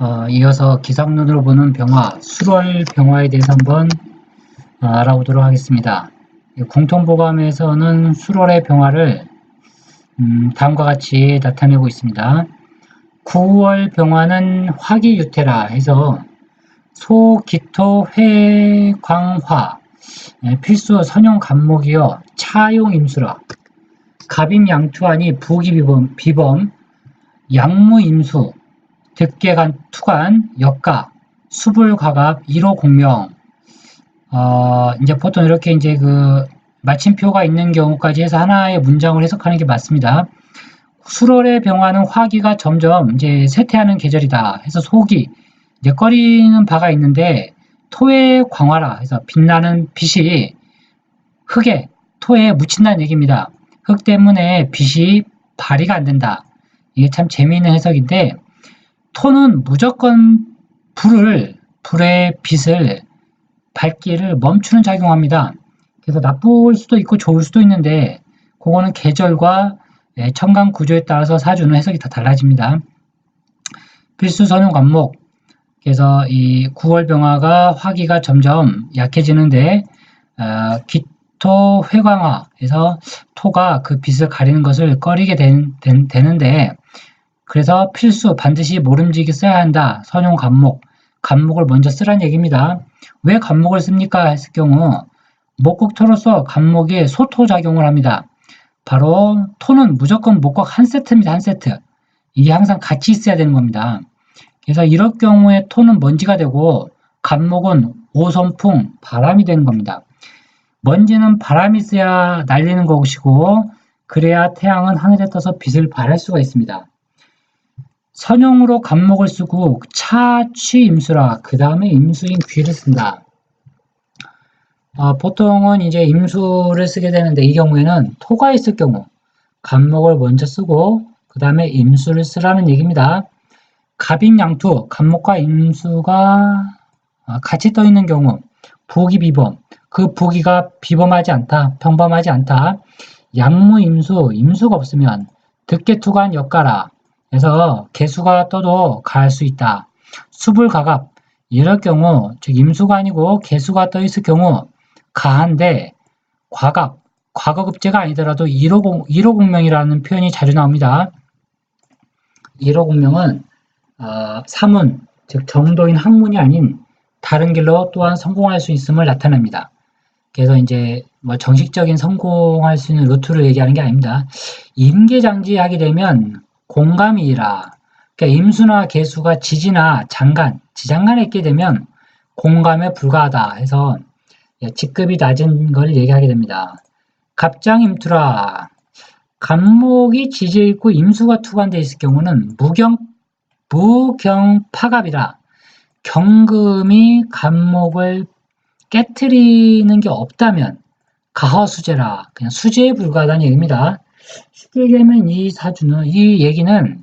어, 이어서 기상론으로 보는 병화, 수월 병화에 대해서 한번 어, 알아보도록 하겠습니다. 이 공통보감에서는 수월의 병화를 음, 다음과 같이 나타내고 있습니다. 9월 병화는 화기유태라 해서 소기토 회광화 예, 필수 선용 간목이여 차용 임수라 갑임 양투하니 부기 비범 비범 양무 임수 득계간 투간 역가 수불가갑 1호 공명 어, 이제 보통 이렇게 이제 그 마침표가 있는 경우까지 해서 하나의 문장을 해석하는 게 맞습니다. 수월의 병화는 화기가 점점 이제 쇠퇴하는 계절이다. 해서 속이 이제 꺼리는 바가 있는데 토의 광화라 해서 빛나는 빛이 흙에 토에 묻힌다는 얘기입니다. 흙 때문에 빛이 발휘가 안 된다. 이게 참 재미있는 해석인데 토는 무조건 불을 불의 빛을 밝기를 멈추는 작용합니다. 그래서 나쁠 수도 있고 좋을 수도 있는데 그거는 계절과 예, 청강 구조에 따라서 사주는 해석이 다 달라집니다. 필수 선용 관목 그래서 이 9월 병화가 화기가 점점 약해지는데 어, 기토 회광화해서 토가 그 빛을 가리는 것을 꺼리게 된, 된, 되는데 그래서 필수 반드시 모름지기 써야 한다. 선용 간목 간목을 먼저 쓰란 얘기입니다. 왜 간목을 씁니까? 했을 경우 목국토로서 간목이 소토 작용을 합니다. 바로 토는 무조건 목국 한 세트입니다. 한 세트. 이게 항상 같이 있어야 되는 겁니다. 그래서 이럴 경우에 토는 먼지가 되고 간목은 오선풍, 바람이 되는 겁니다. 먼지는 바람이 있어야 날리는 것이고 그래야 태양은 하늘에 떠서 빛을 발할 수가 있습니다. 선용으로 간목을 쓰고 차, 취, 임수라 그 다음에 임수인 귀를 쓴다. 어, 보통은 이제 임수를 쓰게 되는데 이 경우에는 토가 있을 경우 간목을 먼저 쓰고 그 다음에 임수를 쓰라는 얘기입니다. 갑임양투, 간목과 임수가 어, 같이 떠 있는 경우 부기 비범, 그 부기가 비범하지 않다, 평범하지 않다. 양무 임수, 임수가 없으면 득계투간 역가라. 그래서 개수가 떠도 갈 수 있다. 수불가갑, 이럴 경우 즉 임수가 아니고 개수가 떠 있을 경우 가한데 과갑, 과거급제가 아니더라도 1호, 1호 공명이라는 표현이 자주 나옵니다. 1호 공명은 어, 사문, 즉 정도인 학문이 아닌 다른 길로 또한 성공할 수 있음을 나타냅니다. 그래서 이제 뭐 정식적인 성공할 수 있는 루트를 얘기하는 게 아닙니다. 임계장지 하게 되면 공감이라 그러니까 임수나 개수가 지지나 장간, 지장간에 있게 되면 공감에 불과하다 해서 직급이 낮은 걸 얘기하게 됩니다. 갑장임투라 간목이 지지에 있고 임수가 투관되어 있을 경우는 무경 무경파갑이라 경금이 간목을 깨뜨리는 게 없다면 가허수제라 그냥 수제에 불과하다는 얘기입니다. 쉽게 얘기하면 이 사주는 이 얘기는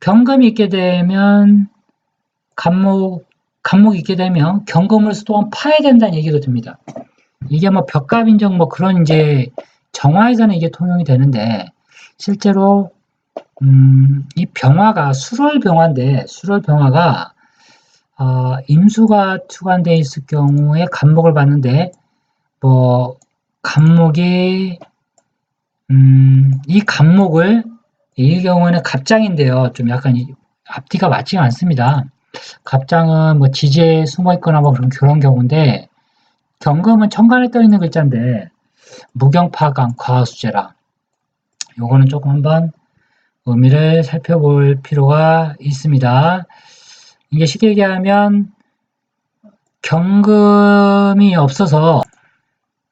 경금이 있게 되면 간목 간목이 있게 되면 경금을 또한 파야 된다는 얘기도 듭니다. 이게 뭐 벽갑 인정 뭐 그런 이제 정화에서는 이게 통용이 되는데 실제로 음, 이 병화가 수월 병화인데 수월 병화가 어, 임수가 투관되어 있을 경우에 간목을 봤는데 뭐 간목이 음, 이 간목을 이 경우에는 갑장인데요. 좀 약간 앞뒤가 맞지가 않습니다. 갑장은 뭐 지지에 숨어 있거나 뭐 그런 그런 경우인데 경금은 천간에 떠 있는 글자인데 무경파강 과수제라. 요거는 조금 한번 의미를 살펴볼 필요가 있습니다. 이게 쉽게 얘기하면 경금이 없어서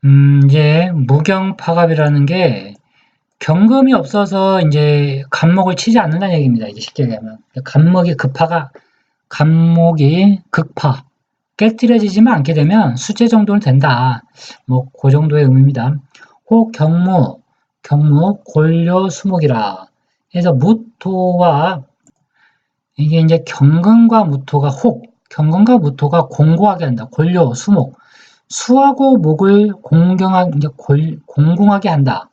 음 이제 무경파갑이라는 게 경금이 없어서 이제 간목을 치지 않는다는 얘기입니다. 이제 쉽게 얘기하면 간목이 급파가 간목이 극파 깨뜨려지지만 않게 되면 수제 정도는 된다. 뭐 그 정도의 의미입니다. 혹 경무 경무 골료 수목이라 해서 무토와 이게 이제 경금과 무토가 혹 경금과 무토가 공고하게 한다. 골료 수목 수하고 목을 공경하게 이제 골, 공공하게 한다.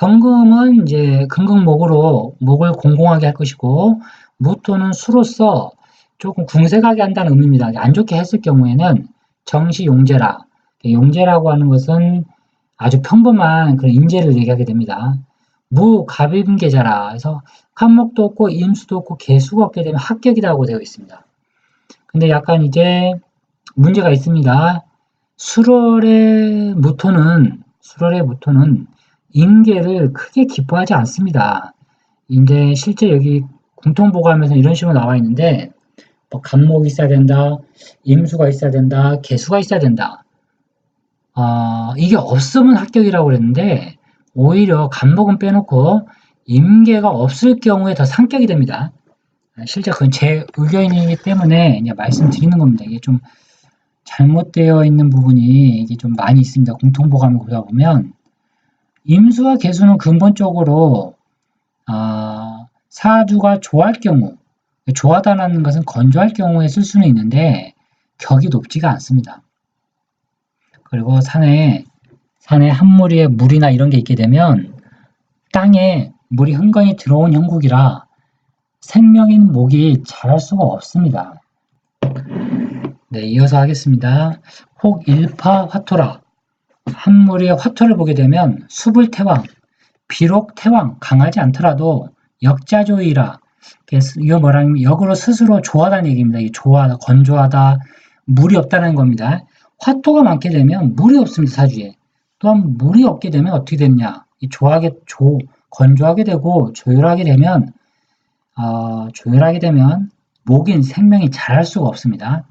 경금은 이제 금극목으로 목을 공공하게 할 것이고 무토는 수로서 조금 궁색하게 한다는 의미입니다. 안 좋게 했을 경우에는 정시 용제라. 용제라고 하는 것은 아주 평범한 그런 인재를 얘기하게 됩니다. 무 갑임계자라 해서 한목도 없고 임수도 없고 개수가 없게 되면 합격이라고 되어 있습니다. 근데 약간 이제 문제가 있습니다. 수월의 무토는 수월의 무토는 임계를 크게 기뻐하지 않습니다. 근데 실제 여기 공통보감에서 이런 식으로 나와 있는데 뭐 간목이 있어야 된다, 임수가 있어야 된다, 개수가 있어야 된다. 어, 이게 없으면 합격이라고 그랬는데 오히려 간목은 빼놓고 임계가 없을 경우에 더 상격이 됩니다. 실제 그건 제 의견이기 때문에 이제 말씀드리는 겁니다. 이게 좀 잘못되어 있는 부분이 이게 좀 많이 있습니다. 공통보감을 보다 보면 임수와 개수는 근본적으로 어, 사주가 좋아할 경우 좋아하다는 것은 건조할 경우에 쓸 수는 있는데 격이 높지가 않습니다. 그리고 산에 산에 한 무리에 물이나 이런 게 있게 되면 땅에 물이 흥건히 들어온 형국이라 생명인 목이 자랄 수가 없습니다. 네, 이어서 하겠습니다. 혹 일파 화토라 한 무리의 화토를 보게 되면 숲을 태왕 비록 태왕 강하지 않더라도 역자조이라 이거 뭐라면 역으로 스스로 좋아하다는 얘기입니다. 이 좋아하다, 건조하다, 물이 없다는 겁니다. 화토가 많게 되면 물이 없습니다. 사주에. 또한 물이 없게 되면 어떻게 되냐? 이 조하게 조 건조하게 되고 조율하게 되면 어, 조율하게 되면 목인 생명이 자랄 수가 없습니다.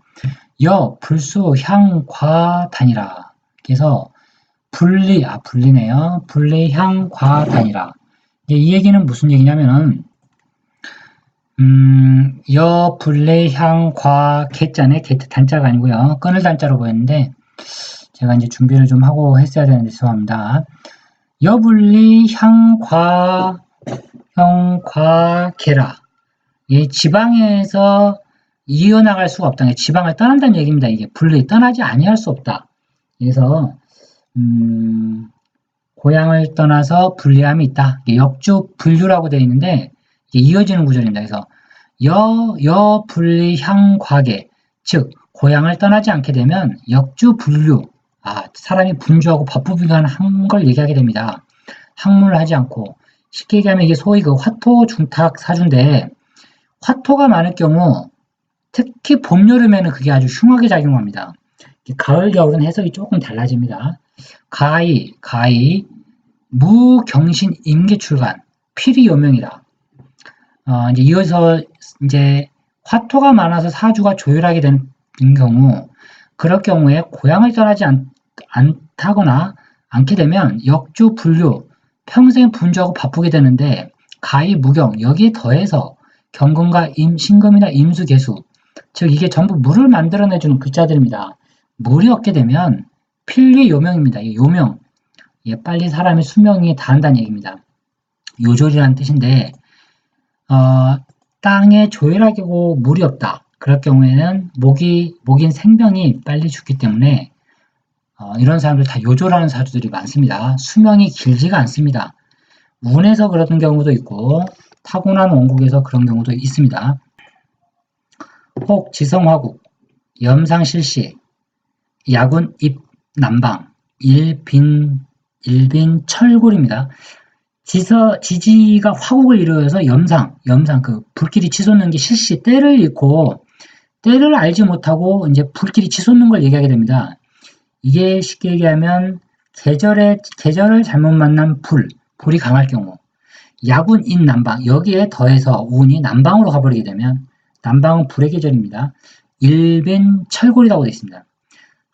여 불수 향 과 단이라. 그래서 분리 아 분리네요. 분리 향 과 단이라. 이 얘기는 무슨 얘기냐면은 음, 여 분리 향 과 개자네 개트 단자가 아니고요. 끊을 단자로 보였는데 제가 이제 준비를 좀 하고 했어야 되는데 죄송합니다. 여 분리 향 과 형과계라 이 지방에서 이어나갈 수가 없다. 지방을 떠난다는 얘기입니다. 이게 분리 떠나지 아니할 수 없다. 그래서 음, 고향을 떠나서 분리함이 있다. 역주 분류라고 되어 있는데 이어지는 구절입니다. 그래서 여, 여 분리 향 과계 즉 고향을 떠나지 않게 되면 역주 분류 아, 사람이 분주하고 바쁘기한 걸 얘기하게 됩니다. 학문을 하지 않고 쉽게 얘기하면 이게 소위 그 화토 중탁 사주인데 화토가 많을 경우 특히 봄 여름에는 그게 아주 흉하게 작용합니다. 가을 겨울은 해석이 조금 달라집니다. 가히 가히 무경신 임계 출간 필히 요명이다. 어, 이제 이어서 이제 화토가 많아서 사주가 조율하게 되는 경우 그럴 경우에 고향을 떠나지 않, 않다거나 않게 되면 역주 분류 평생 분주하고 바쁘게 되는데 가히 무경 여기에 더해서 경금과 임, 신금이나 임수 개수 즉 이게 전부 물을 만들어내주는 글자들입니다. 물이 없게 되면 필리 요명입니다. 이 요명 예, 빨리 사람의 수명이 다한다는 얘기입니다. 요졸이라는 뜻인데 어, 땅에 조율하고 물이 없다. 그럴 경우에는 목이, 목인 생명이 빨리 죽기 때문에 어, 이런 사람들 다 요조라는 사주들이 많습니다. 수명이 길지가 않습니다. 운에서 그런 경우도 있고 타고난 원국에서 그런 경우도 있습니다. 혹 지성화국, 염상실시, 야군 입 남방, 일빈, 일빈 철골입니다. 지서, 지지가 화국을 이루어서 염상, 염상, 그 불길이 치솟는 게 실시, 때를 잃고 때를 알지 못하고 이제 불길이 치솟는 걸 얘기하게 됩니다. 이게 쉽게 얘기하면 계절에 계절을 잘못 만난 불, 불이 강할 경우 야군 인 남방 여기에 더해서 운이 남방으로 가버리게 되면 남방은 불의 계절입니다. 일빈 철골이라고 되어 있습니다.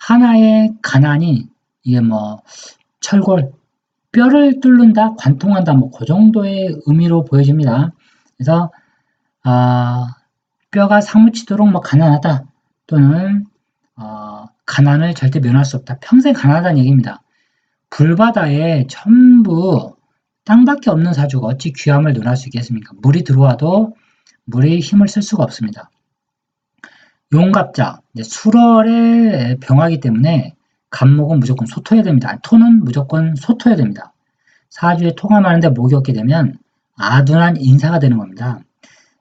하나의 가난이 이게 뭐 철골 뼈를 뚫는다, 관통한다, 뭐 그 정도의 의미로 보여집니다. 그래서 아, 뼈가 사무치도록 뭐 가난하다 또는 어, 가난을 절대 면할 수 없다. 평생 가난하다는 얘기입니다. 불바다에 전부 땅밖에 없는 사주가 어찌 귀함을 논할 수 있겠습니까? 물이 들어와도 물의 힘을 쓸 수가 없습니다. 용갑자, 수월의 병하기 때문에 간목은 무조건 소토해야 됩니다. 토는 무조건 소토해야 됩니다. 사주에 토가 많은데 목이 없게 되면 아둔한 인사가 되는 겁니다.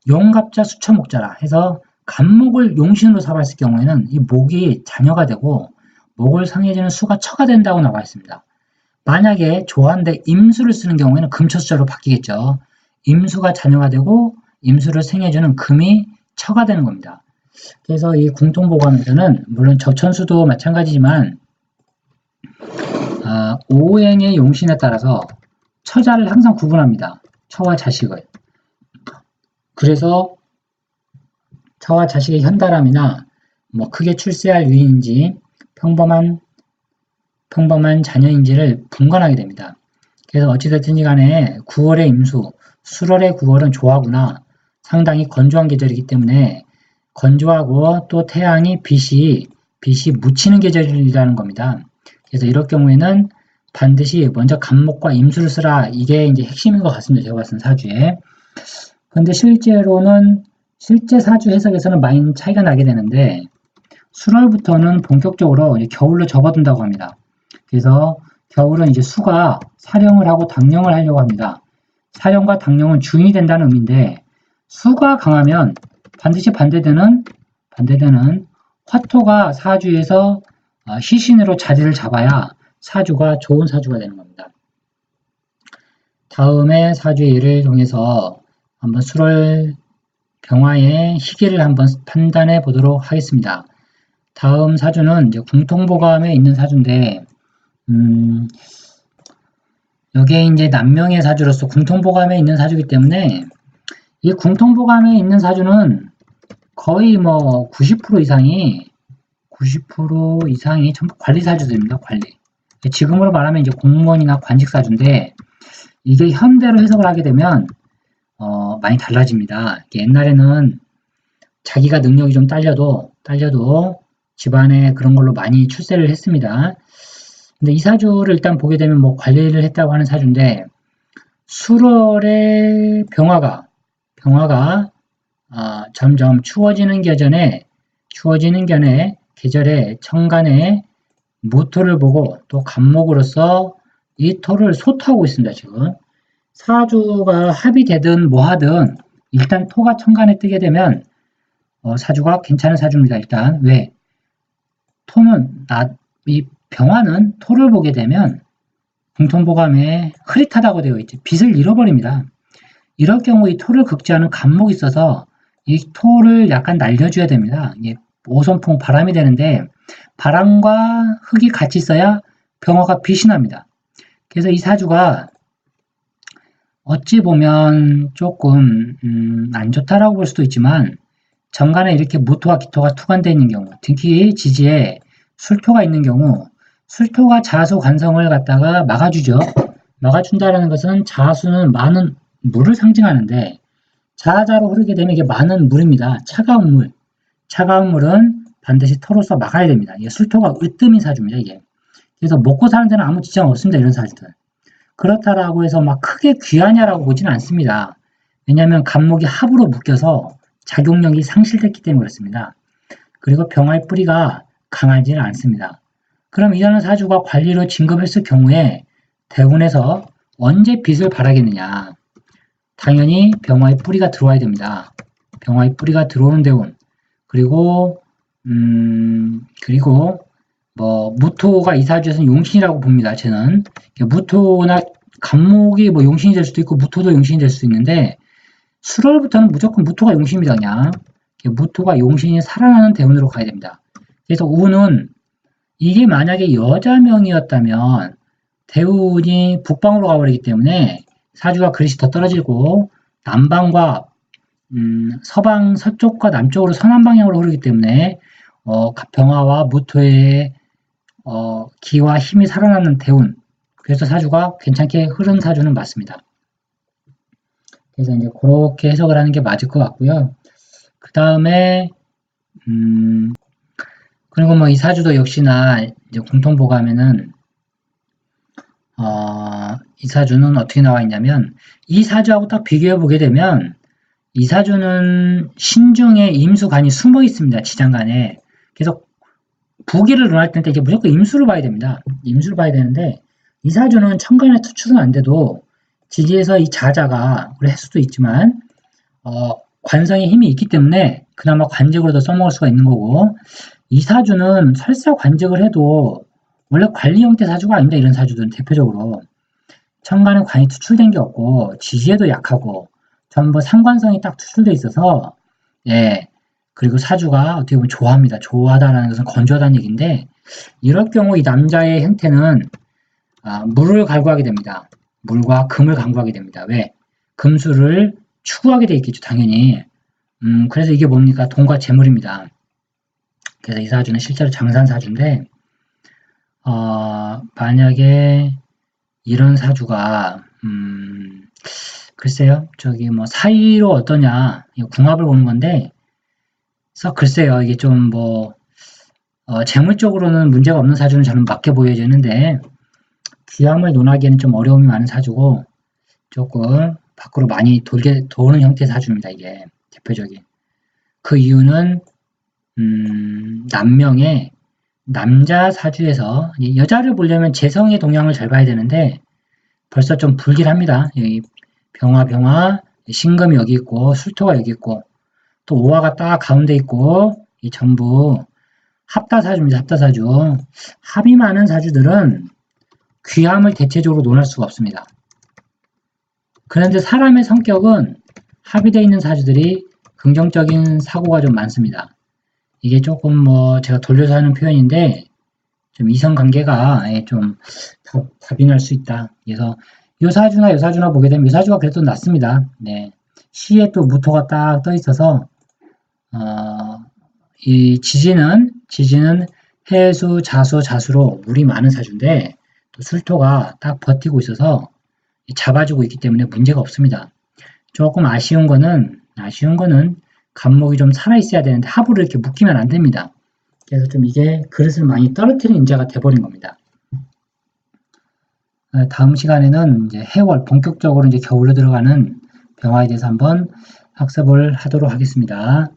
용갑자 수천목자라 해서 간목을 용신으로 삼았을 경우에는 이 목이 자녀가 되고 목을 상해지는 수가 처가 된다고 나와 있습니다. 만약에 조한데 임수를 쓰는 경우에는 금초수자로 바뀌겠죠. 임수가 자녀가 되고 임수를 생해주는 금이 처가 되는 겁니다. 그래서 이 궁통보감에서는 물론 적천수도 마찬가지지만 아, 오행의 용신에 따라서 처자를 항상 구분합니다. 처와 자식을. 그래서 처와 자식의 현달함이나 뭐 크게 출세할 위인지 평범한 평범한 자녀인지를 분간하게 됩니다. 그래서 어찌됐든지 간에 9월의 임수, 수월의 9월은 조화구나 상당히 건조한 계절이기 때문에 건조하고 또 태양이 빛이 빛이 묻히는 계절이라는 겁니다. 그래서 이럴 경우에는 반드시 먼저 간목과 임수를 쓰라 이게 이제 핵심인 것 같습니다. 제가 봤을 때 사주에. 근데 실제로는 실제 사주 해석에서는 많이 차이가 나게 되는데 수월부터는 본격적으로 겨울로 접어든다고 합니다. 그래서 겨울은 이제 수가 사령을 하고 당령을 하려고 합니다. 사령과 당령은 주인이 된다는 의미인데 수가 강하면 반드시 반대되는 반대되는 화토가 사주에서 어, 희신으로 자리를 잡아야 사주가 좋은 사주가 되는 겁니다. 다음에 사주의 예를 통해서 한번 수월 병화의 희기를 한번 판단해 보도록 하겠습니다. 다음 사주는 이제 궁통보감에 있는 사주인데, 음, 이게 이제 남명의 사주로서 궁통보감에 있는 사주이기 때문에 이 궁통보감에 있는 사주는 거의 뭐 90% 이상이 90% 이상이 전부 관리 사주들입니다. 관리. 지금으로 말하면 이제 공무원이나 관직 사주인데 이게 현대로 해석을 하게 되면 어, 많이 달라집니다. 옛날에는 자기가 능력이 좀 딸려도 딸려도 집안에 그런 걸로 많이 출세를 했습니다. 근데 이 사주를 일단 보게 되면 뭐 관리를 했다고 하는 사주인데 수월의 병화가 병화가 아, 점점 추워지는 계절에 추워지는 견에 계절에 천간에 무토를 보고 또 간목으로서 이 토를 소토하고 있습니다. 지금 사주가 합의되든 뭐하든 일단 토가 천간에 뜨게 되면 어, 사주가 괜찮은 사주입니다. 일단 왜 토는 나, 이 병화는 토를 보게 되면 공통보감에 흐릿하다고 되어 있지 빛을 잃어버립니다. 이럴 경우 이 토를 극지하는 간목이 있어서 이 토를 약간 날려줘야 됩니다. 이게 오선풍 바람이 되는데 바람과 흙이 같이 있어야 병화가 빛이 납니다. 그래서 이 사주가 어찌 보면 조금 음, 안 좋다라고 볼 수도 있지만 정간에 이렇게 무토와 기토가 투관되어 있는 경우 특히 지지에 술토가 있는 경우 술토가 자수 관성을 갖다가 막아주죠. 막아준다는 것은 자수는 많은 물을 상징하는데 자자로 흐르게 되면 이게 많은 물입니다. 차가운 물. 차가운 물은 반드시 토로서 막아야 됩니다. 이게 술토가 으뜸인 사주입니다. 이게. 그래서 먹고 사는 데는 아무 지장 없습니다. 이런 사주들. 그렇다라고 해서 막 크게 귀하냐라고 보지는 않습니다. 왜냐하면 간목이 합으로 묶여서 작용력이 상실됐기 때문에 그렇습니다. 그리고 병화의 뿌리가 강하지는 않습니다. 그럼 이런 사주가 관리로 진급했을 경우에 대운에서 언제 빛을 발하겠느냐? 당연히 병화의 뿌리가 들어와야 됩니다. 병화의 뿌리가 들어오는 대운 그리고 음 그리고 뭐 무토가 이 사주에서는 용신이라고 봅니다. 저는 무토나 간목이 뭐 용신이 될 수도 있고 무토도 용신이 될 수도 있는데 수월부터는 무조건 무토가 용신입니다. 그냥 무토가 용신이 살아나는 대운으로 가야 됩니다. 그래서 우는 이게 만약에 여자명이었다면 대운이 북방으로 가버리기 때문에 사주가 그릇이 더 떨어지고 남방과 음, 서방 서쪽과 남쪽으로 서남 방향으로 흐르기 때문에 어, 병화와 무토의 어, 기와 힘이 살아나는 대운 그래서 사주가 괜찮게 흐른 사주는 맞습니다. 그래서 이제 그렇게 해석을 하는 게 맞을 것 같고요. 그 다음에 음, 그리고 뭐 이 사주도 역시나 이제 공통보감에는 어, 이 사주는 어떻게 나와 있냐면 이 사주하고 딱 비교해 보게 되면 이 사주는 신중에 임수간이 숨어 있습니다. 지장간에. 그래서 부기를 논할 때 이게 무조건 임수를 봐야 됩니다. 임수를 봐야 되는데 이 사주는 천간에 투출은 안 돼도 지지에서 이 자자가 그래 할 수도 있지만 어, 관성에 힘이 있기 때문에 그나마 관직으로도 써먹을 수가 있는 거고 이 사주는 설사 관직을 해도 원래 관리 형태 사주가 아닙니다. 이런 사주들은 대표적으로 천간에 관이 투출된 게 없고 지지에도 약하고 전부 상관성이 딱 투출돼 있어서 예 그리고 사주가 어떻게 보면 좋아합니다. 좋아하다라는 것은 건조하다는 얘기인데 이럴 경우 이 남자의 형태는 아, 물을 갈구하게 됩니다. 물과 금을 강구하게 됩니다. 왜? 금수를 추구하게 돼 있겠죠, 당연히. 음, 그래서 이게 뭡니까? 돈과 재물입니다. 그래서 이 사주는 실제로 장산 사주인데, 어, 만약에 이런 사주가, 음, 글쎄요, 저기 뭐 사이로 어떠냐, 궁합을 보는 건데, 그래서 글쎄요, 이게 좀 뭐, 어, 재물적으로는 문제가 없는 사주는 저는 맞게 보여지는데, 귀함을 논하기에는 좀 어려움이 많은 사주고, 조금 밖으로 많이 돌게, 도는 형태의 사주입니다, 이게. 대표적인. 그 이유는, 음, 남명의 남자 사주에서 이 여자를 보려면 재성의 동향을 잘 봐야 되는데 벌써 좀 불길합니다. 병화 병화 신금이 여기 있고 술토가 여기 있고 또 오화가 딱 가운데 있고 이 전부 합다사주입니다. 합다사주. 합이 많은 사주들은 귀함을 대체적으로 논할 수가 없습니다. 그런데 사람의 성격은 합이 되어 있는 사주들이 긍정적인 사고가 좀 많습니다. 이게 조금 뭐 제가 돌려서 하는 표현인데 좀 이성 관계가 예, 좀 다- 다빈할 수 있다. 그래서 요사주나 요사주나 보게 되면 요사주가 그래도 낫습니다. 네. 시에 또 무토가 딱 떠 있어서 어, 이 지지는 지지는 해수, 자수, 자수로 물이 많은 사주인데 또 술토가 딱 버티고 있어서 잡아주고 있기 때문에 문제가 없습니다. 조금 아쉬운 거는 아쉬운 거는 간목이 좀 살아 있어야 되는데 합으로 이렇게 묶이면 안 됩니다. 그래서 좀 이게 그릇을 많이 떨어뜨리는 인자가 돼버린 겁니다. 어, 다음 시간에는 이제 해월 본격적으로 이제 겨울로 들어가는 병화에 대해서 한번 학습을 하도록 하겠습니다.